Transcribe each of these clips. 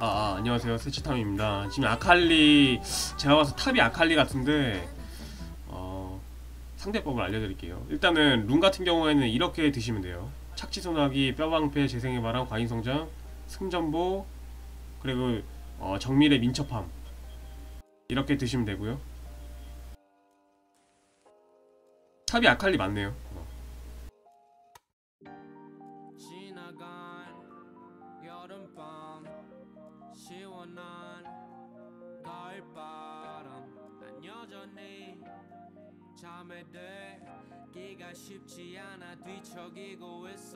아, 아 안녕하세요. 세치탐입니다. 지금 아칼리 제가 봐서 탑이 아칼리 같은데 어, 상대법을 알려드릴게요. 일단은 룬 같은 경우에는 이렇게 드시면 돼요. 착지소나기, 뼈방패, 재생해바람, 과잉성장, 승전보 그리고 어, 정밀의 민첩함. 이렇게 드시면 되고요. 탑이 아칼리 맞네요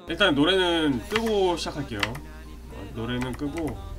일단 노래는 끄고 시작할게요. 어, 노래는 끄고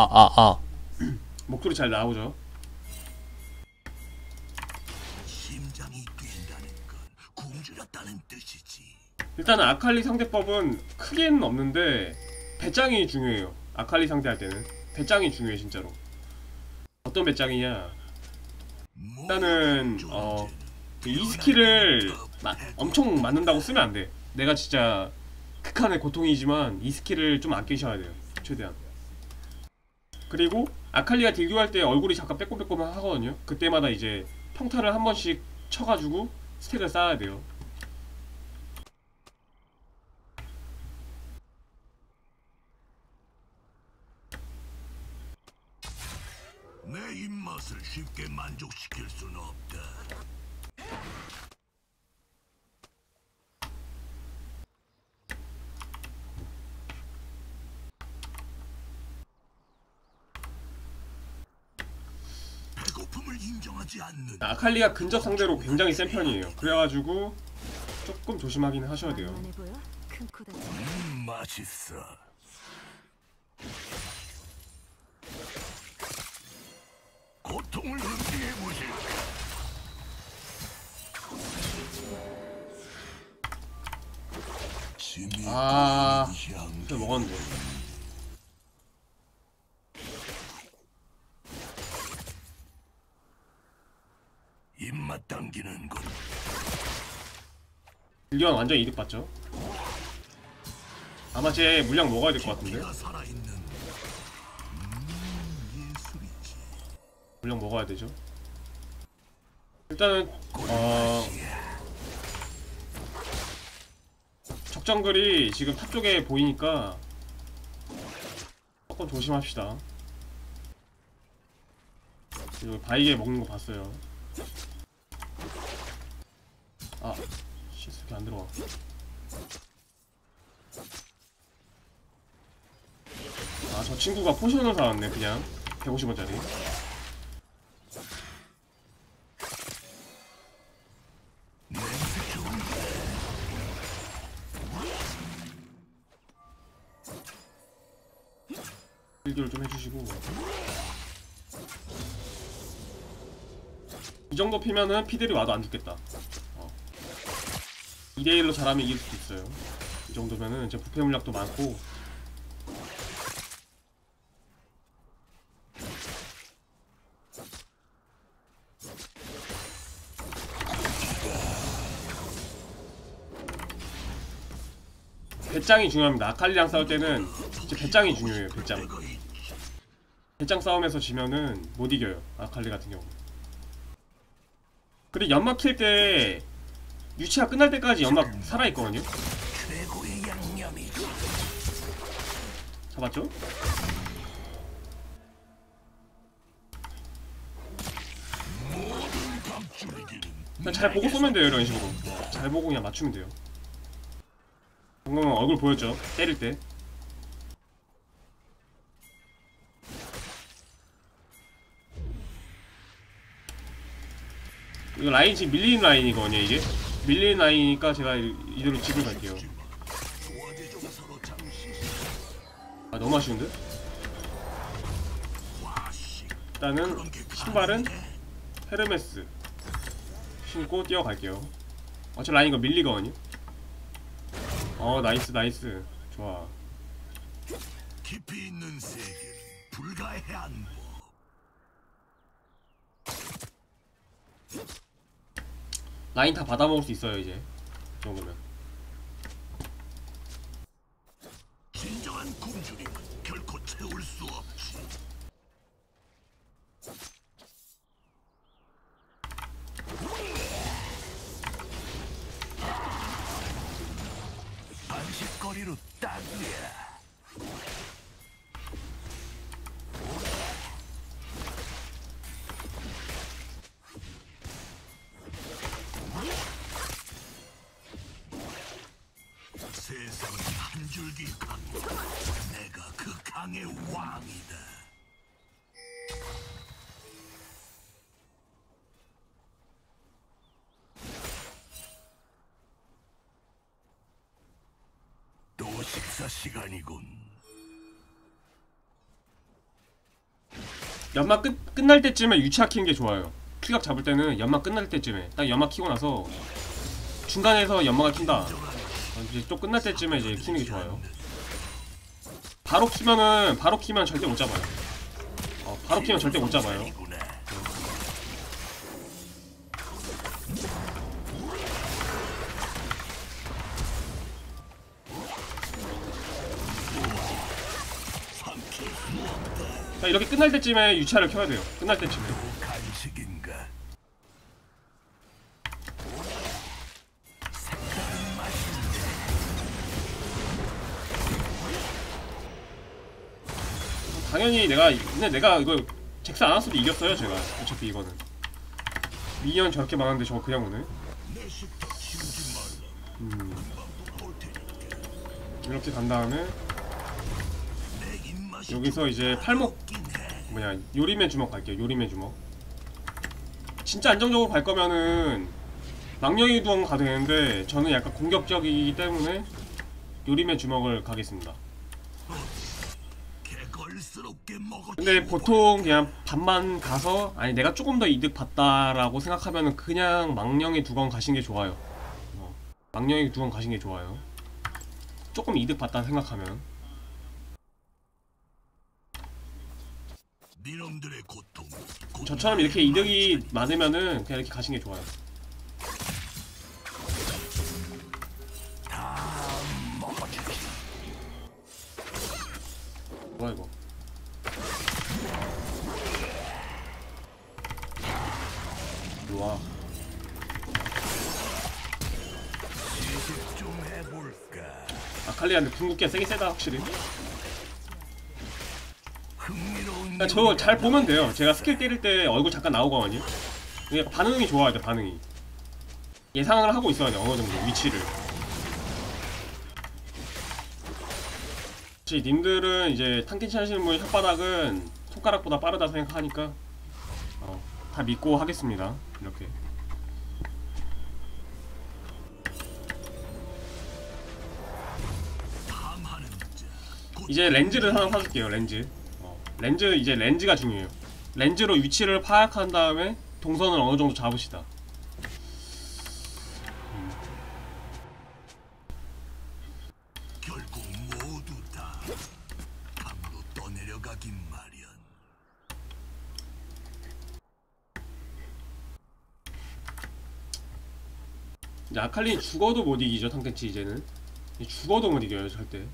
아아 아. 아 목소리 잘 나오죠? 심장이 뛴다는 건 굶주렸다는 뜻이지. 일단은 아칼리 상대법은 크게는 없는데 배짱이 중요해요. 아칼리 상대할 때는. 배짱이 중요해 진짜로. 어떤 배짱이냐? 일단은 어, 이 스킬을 마- 엄청 맞는다고 쓰면 안 돼. 내가 진짜 극한의 고통이지만 이 스킬을 좀 아끼셔야 돼요 최대한 그리고 아칼리가 딜교할 때 얼굴이 잠깐 빼꼼빼꼼 하거든요 그때마다 이제 평타를 한 번씩 쳐가지고 스택을 쌓아야 돼요 내 입맛을 쉽게 만족시킬 수는 없다. 배고픔을 인정하지 않는 아칼리가 근접 상대로 굉장히 센 편이에요. 그래가지고 조금 조심하긴 하셔야 돼요. 음, 맛있어. 고통을 느끼해? 심이 아, 먹었는데. 당기는 것. 일기왕 완전 이득 봤죠? 아마 제 물량 먹어야 될 것 같은데? 음. 물량 먹어야 되죠? 일단은 어 적정글이 지금 탑 쪽에 보이니까 조금 조심합시다. 그리고 바이게 먹는 거 봤어요. 아, 시스템 안 들어가. 아, 저 친구가 포션을 사왔네, 그냥. 150원짜리. 냄새 좋은데. 필기를 좀 해주시고 이 정도 피면은 피들이 와도 안 죽겠다 어. 2대1로 잘하면 이길 수도 있어요. 이 정도면은 이제 부패 물약도 많고. 배짱이 중요합니다. 아칼리랑 싸울 때는 이제 배짱이 중요해요 배짱. 배짱 싸움에서 지면은 못 이겨요 아칼리 같은 경우 그리고 연막 킬때 유치가 끝날 때까지 연막 살아있거든요. 잡았죠? 그냥 잘 보고 쏘면 돼요 이런 식으로. 잘 보고 그냥 맞추면 돼요. 방금 얼굴 보였죠? 때릴 때. 이거 라인 지금 밀리는 라인이거든요 이게 밀리는 라인이니까 제가 이- 이대로 집을 갈게요 잠시 너무 아쉬운데? 일단은 신발은? 헤르메스 신고 뛰어갈게요 어차피 라인 이거 밀리거든요 어 나이스 나이스 좋아 깊이 있는 세계는 불가해안 법. 라인 다 받아먹을 수 있어요 이제 이 정도면 진정한 굶주림은 결코 채울 수 없지. 반식거리로 딱이야. 시간이군. 연막 끝, 끝날 때쯤에 유치아 키는 게 좋아요. 킬각 잡을 때는 연막 끝날 때쯤에. 딱 연막 키고 나서 중간에서 연막을 킨다. 어, 이제 좀 끝날 때쯤에 이제 키는 게 좋아요. 바로 키면은 바로 키면 절대 못 잡아요. 어, 바로 키면 절대 못 잡아요 이렇게 끝날 때쯤에 유치아를 켜야 돼요. 끝날 때쯤에. 당연히 내가 근데 내가 이거 잭스 안 왔어도 이겼어요 제가. 어차피 이거는. 미니언 저렇게 많은데 저거 그냥 오네. 돌아올 테니 이렇게 간 다음에 여기서 이제 팔목. 뭐냐 요림의 주먹 갈게요 요림의 주먹 진짜 안정적으로 갈 거면은 망령이 두원 가도 되는데 저는 약간 공격적이기 때문에 요림의 주먹을 가겠습니다. 근데 보통 그냥 반만 가서 아니 내가 조금 더 이득 봤다라고 생각하면은 그냥 망령의 두건 가신 게 좋아요 어, 망령의 두건 가신 게 좋아요 조금 이득 봤다 생각하면 니놈들의 고통. 저처럼 이렇게 이득이 많으면은 그냥 이렇게 가신 게 좋아요. 뭐야 이거 좋아. 아칼리한테 궁극기가 세게 세다 확실히. 그러니까 저 잘 보면 돼요. 제가 스킬 때릴 때 얼굴 잠깐 나오거든요. 이게 반응이 좋아야 돼 반응이. 예상을 하고 있어야 돼 어느 정도 위치를. 혹시 님들은 이제 탕켄치 하시는 분 혓바닥은 손가락보다 빠르다 생각하니까 어, 다 믿고 하겠습니다 이렇게. 이제 렌즈를 하나 사줄게요 렌즈. 어, 렌즈 이제 렌즈가 중요해요. 렌즈로 위치를 파악한 다음에 동선을 어느 정도 잡으시다. 아칼리 죽어도 못 이기죠 탕켄치 이제는. 죽어도 못 이겨요 절대.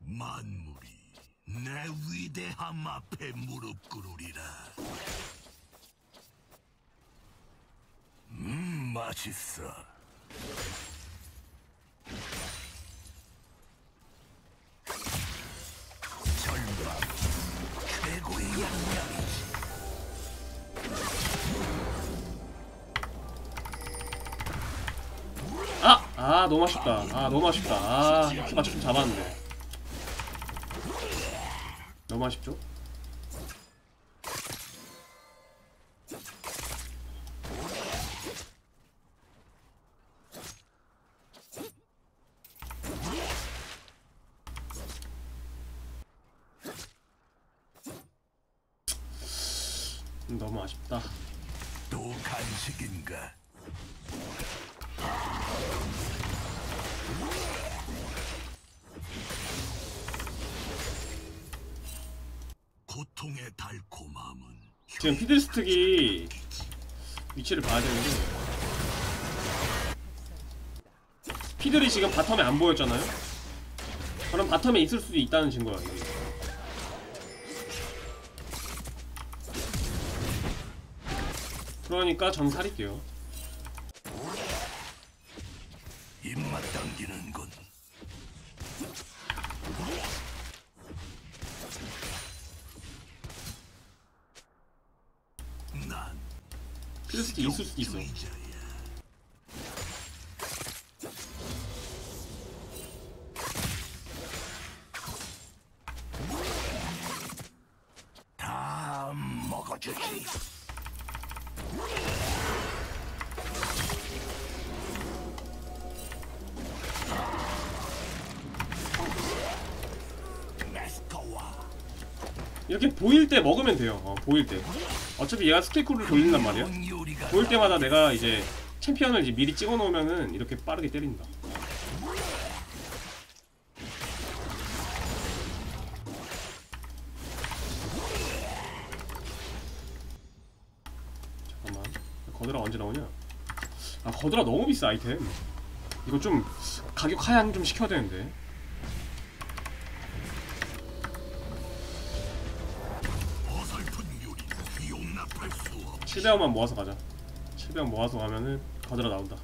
만물이 내 위대함 앞에 무릎 꿇으리라. 음, 맛있어. 아! 아 너무 아쉽다 아 너무 아쉽다 아 키 맞춰 좀 잡았는데 너무 아쉽죠? 지금 피들스틱이 위치를 봐야 되는데 피들이 지금 바텀에 안 보였잖아요? 그럼 바텀에 있을 수도 있다는 증거야 이게. 그러니까 전 살릴게요 있을 수도 있어. 다 먹어주지. 이렇게 보일 때 먹으면 돼요 어, 보일 때 어차피 얘가 스킬쿨을 돌린단 말이야 보일 때마다 내가 이제 챔피언을 이제 미리 찍어 놓으면은 이렇게 빠르게 때린다. 잠깐만. 거드라 언제 나오냐? 아 거드라 너무 비싸 아이템. 이거 좀 가격 하향 좀 시켜야 되는데. 700원만 모아서 가자. 700원 모아서 가면은 거드라 나온다.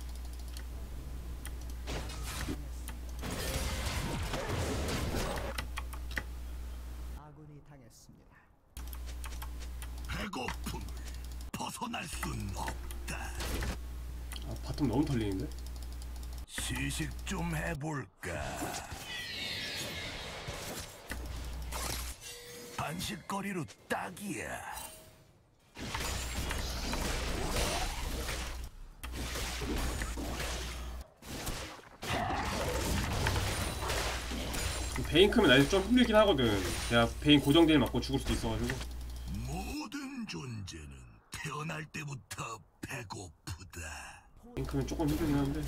아군이 당했습니다. 배고픔을 벗어날 순 없다. 아 바텀 너무 털리는데? 시식 좀 해볼까? 반식거리로 딱이야. 베인 크면 날좀 힘들긴 하거든. 내가 베인 고정딜 맞고 죽을 수도 있어가지고. 모든 존재는 태어날 때부터 배고프다. 베인 크면 조금 힘들긴 한데.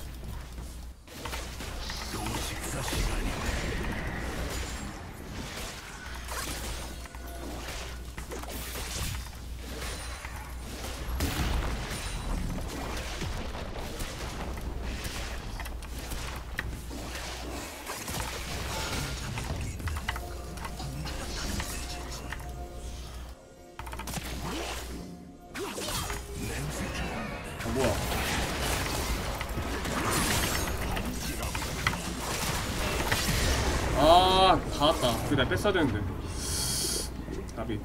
또 식사 시간이네. 다 왔다. 그래, 뺐어야 되는데. 까비.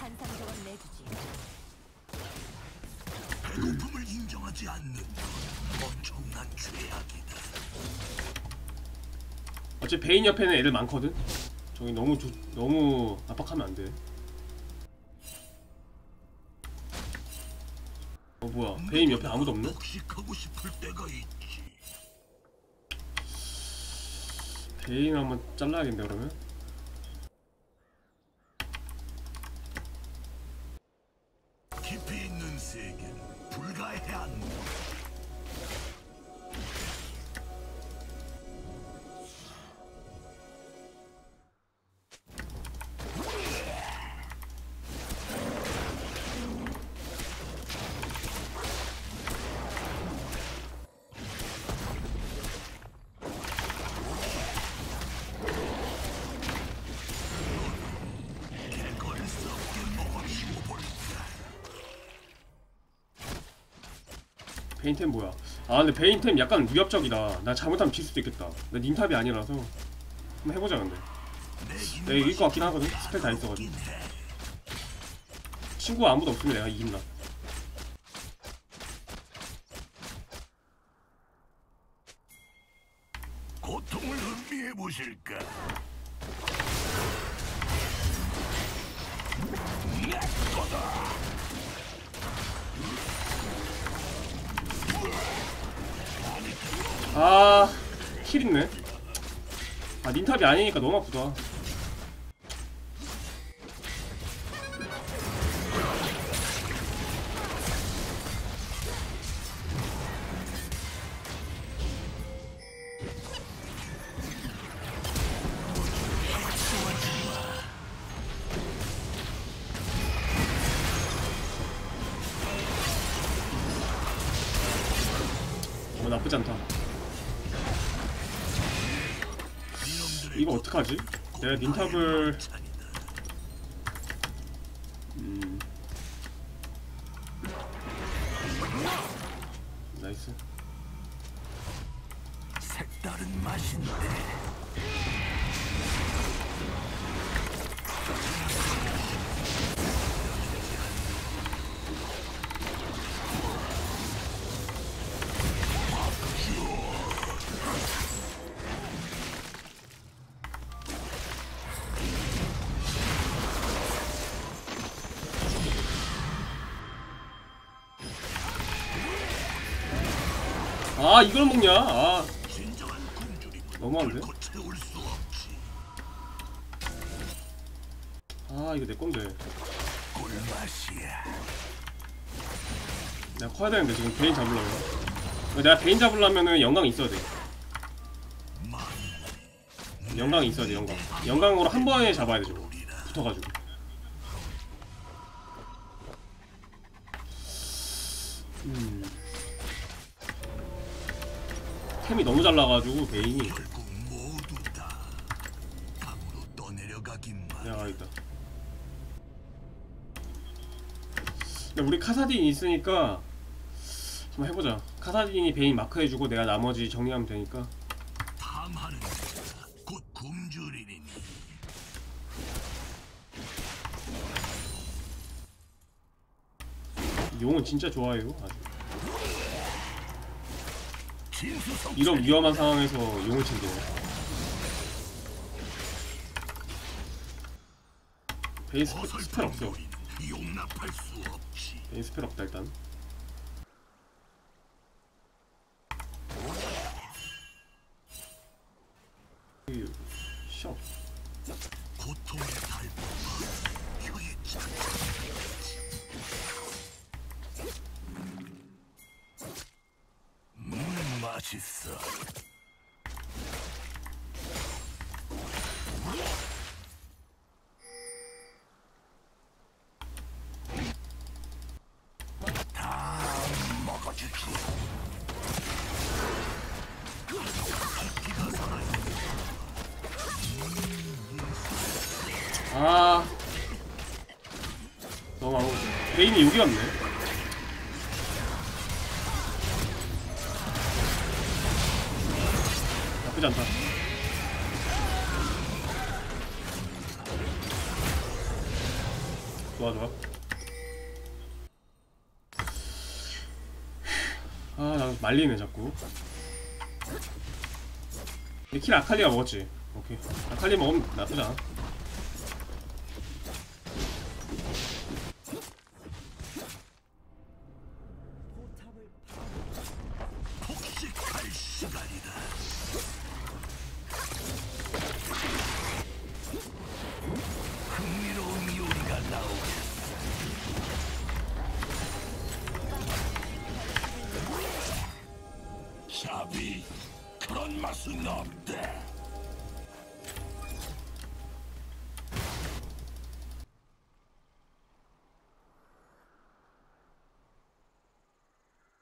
산상조건 내주지. 배고픔을 인정하지 않는 건 엄청난 죄악이다. 어차피 베인 옆에는 애들 많거든? 저기 너무 조, 너무 압박하면 안 돼. 어, 뭐야. 베인 옆에 아무도 없네? 복식하고 싶을 때가 있지. 베인 한번 잘라야겠네, 그러면. 베인템 뭐야? 아 근데 베인템 약간 위협적이다. 나 잘못하면 질 수도 있겠다. 나 닌탑이 아니라서 한번 해보자 근데. 내가 이길 것 같긴 하거든. 스펠 다 있어가지고. 친구가 아무도 없으면 내가 이긴다. 고통을 음미해 보실까? 아, 킬 있네. 아, 닌탑이 아니니까 너무 아프다. 다른 맛인데. 아 이걸 먹냐? 아 너무한데? 아 이거 내 건데. 내가 커야 되는데 지금 베인 잡으려면. 내가 베인 잡으려면은 영광 있어야 돼. 영광이 있어야 돼 영광. 영광으로 한 번에 잡아야 돼 저거. 붙어가지고. 음. 템이 너무 잘 나가지고 베인이 야 있다. 야, 우리 카사딘 있으니까 한번 해보자. 카사딘이 베인 마크 해주고 내가 나머지 정리하면 되니까. 탐하는 곧 용은 진짜 좋아해요. 아주. 이런 위험한 상황에서 용을 챙기네. 베인 스펠, 스펠 없어. 베인 스펠 없다 일단. 나쁘지 않다. 좋아 좋아. 아나 말리네 자꾸. 킬 아칼리가 먹었지. 오케이. 아칼리 먹으면 나쁘지 않아 샤비, 그런 맛은 없다.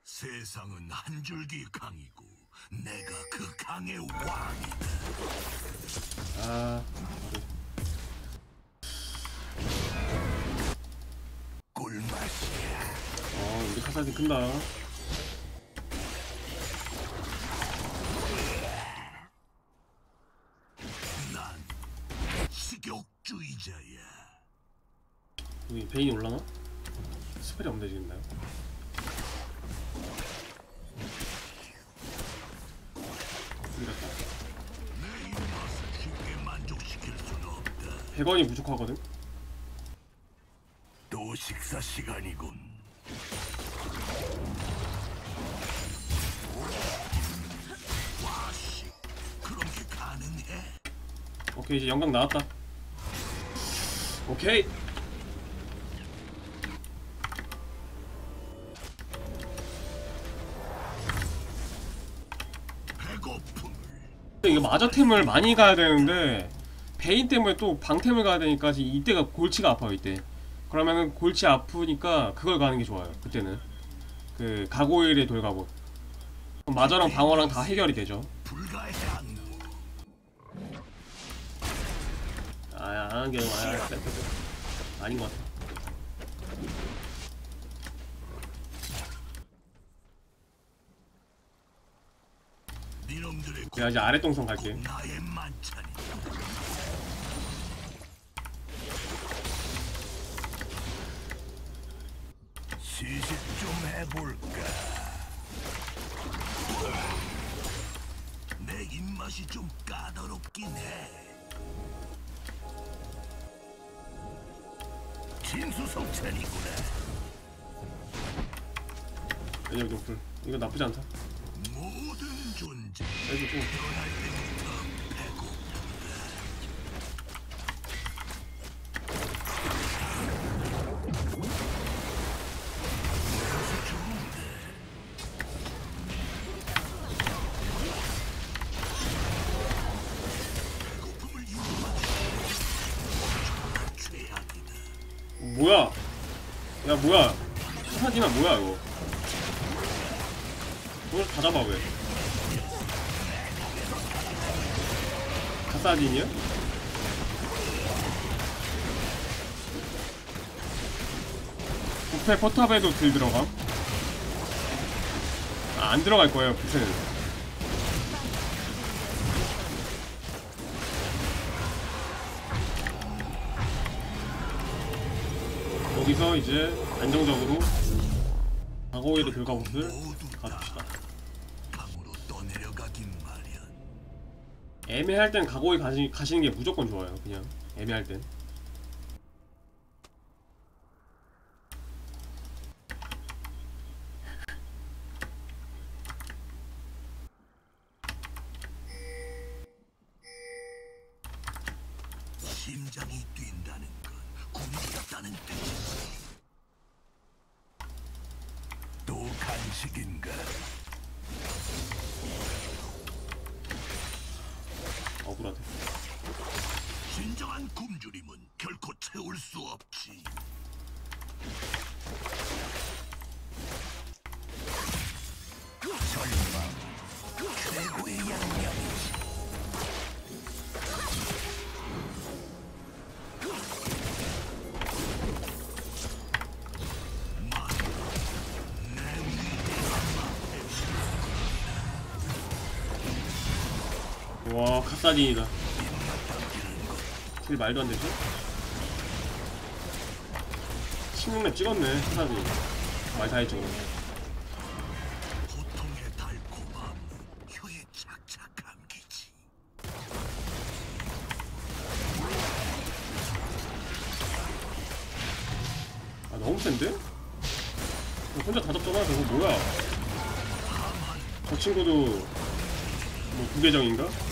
세상은 한 줄기 강이고 내가 그 강의 왕이다. 아 꿀맛이야. 어, 우리 카사딘 큰다. 베인이 올라나? 스펠이 없네 지금 나요. 100원이 부족하거든 또 식사 시간이군. 오케이 이제 영광 나왔다 오케이 마저템을 많이 가야 되는데 베인 때문에 또 방템을 가야 되니까 이때가 골치가 아파요 이때. 그러면은 골치 아프니까 그걸 가는 게 좋아요 그때는. 그 가고일의 돌가고 마저랑 방어랑 다 해결이 되죠. 아야 안 하는 게 아닌 것 같아 니놈들의 내가 이제 아래 동선 갈게. 시식 좀 해볼까? 내 입맛이 좀 까다롭긴 해. 진수성찬이구나. 왜냐면 노플 이거 나쁘지 않다 모든 존재 해주고 태어날 때부터 배고프다. 배고픔을 유발하는 죄악이다. 뭐야 야 뭐야 사사디나 뭐야 이거 이걸 다 잡아 왜 가사딘이야? 부페 포탑에도 딜 들어감? 아, 안 들어갈 거예요 부페는 여기서 이제 안정적으로 과거에도 결과봇을 가줍시다 애매할 땐 가고에 가시, 가시는 게 무조건 좋아요. 그냥 애매할 땐 와 카사딘이다 딜 말도 안 되죠? 16렙 찍었네 카사딘 말다 했죠. 아 너무 센데? 너 혼자 다 잡잖아 저거 뭐야 저 친구도 뭐 부계정인가?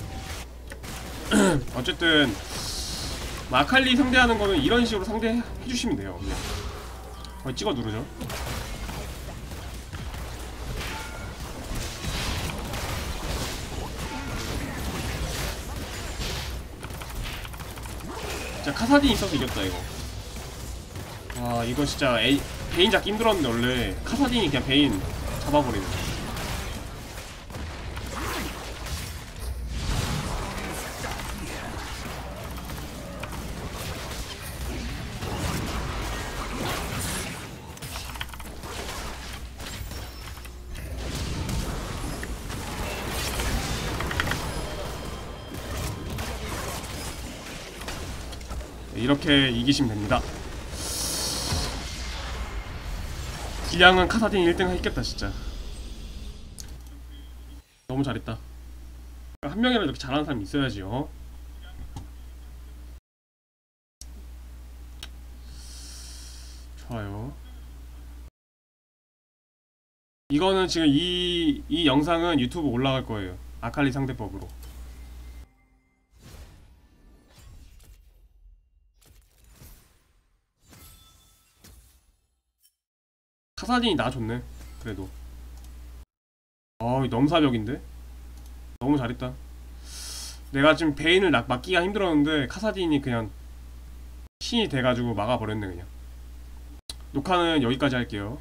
어쨌든 마칼리 상대하는 거는 이런 식으로 상대해 주시면 돼요. 그냥 거의 찍어 누르죠. 진짜 카사딘 있어서 이겼다 이거. 아 이거 진짜 에이, 베인 잡기 힘들었는데 원래 카사딘이 그냥 베인 잡아버리네 이기시면 됩니다. 기량은 카사딘 1등 했겠다 진짜. 너무 잘했다. 한 명이라도 이렇게 잘하는 사람이 있어야지요 어? 좋아요. 이거는 지금 이, 이 영상은 유튜브 올라갈 거예요. 아칼리 상대법으로. 카사딘이 나 좋네. 그래도. 어, 넘사벽인데? 너무 잘했다. 내가 지금 베인을 막- 막기가 힘들었는데 카사딘이 그냥 신이 돼가지고 막아버렸네 그냥. 녹화는 여기까지 할게요.